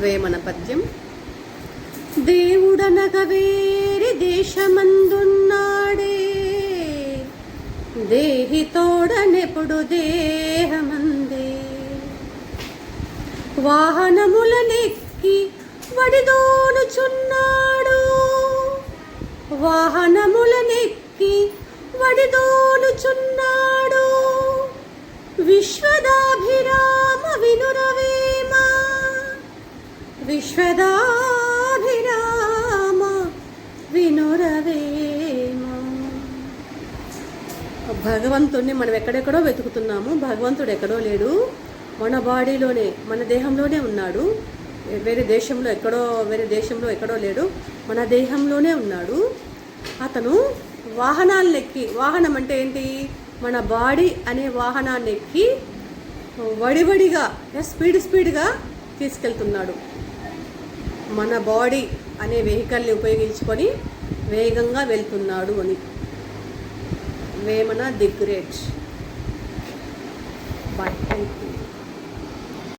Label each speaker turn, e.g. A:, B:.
A: వేమన పద్యం దేవుడనగ వేరి దేశమందున్నాడే. దేహి తోడనెప్పుడు దేహమందే. వాహనములనెక్కి వడిదోనుచున్నాడు. వాహనములనెక్కి వడిదోనుచున్నాడు. విశ్వదా విశ్వదాభిరామ వినురవేమ. భగవంతుణ్ణి మనం ఎక్కడెక్కడో వెతుకుతున్నాము. భగవంతుడు ఎక్కడో లేడు. మన బాడీలోనే మన దేహంలోనే ఉన్నాడు. వేరే దేశంలో ఎక్కడో వేరే దేశంలో ఎక్కడో లేడు. మన దేహంలోనే ఉన్నాడు. అతను వాహనాలను ఎక్కి వాహనం అంటే ఏంటి? మన బాడీ అనే వాహనాన్ని ఎక్కి వడివడిగా స్పీడ్ స్పీడ్గా తీసుకెళ్తున్నాడు. మన బాడీ అనే వెహికల్ని ఉపయోగించుకొని వేగంగా వెళ్తున్నాడు అని. Vemana the great boy thank you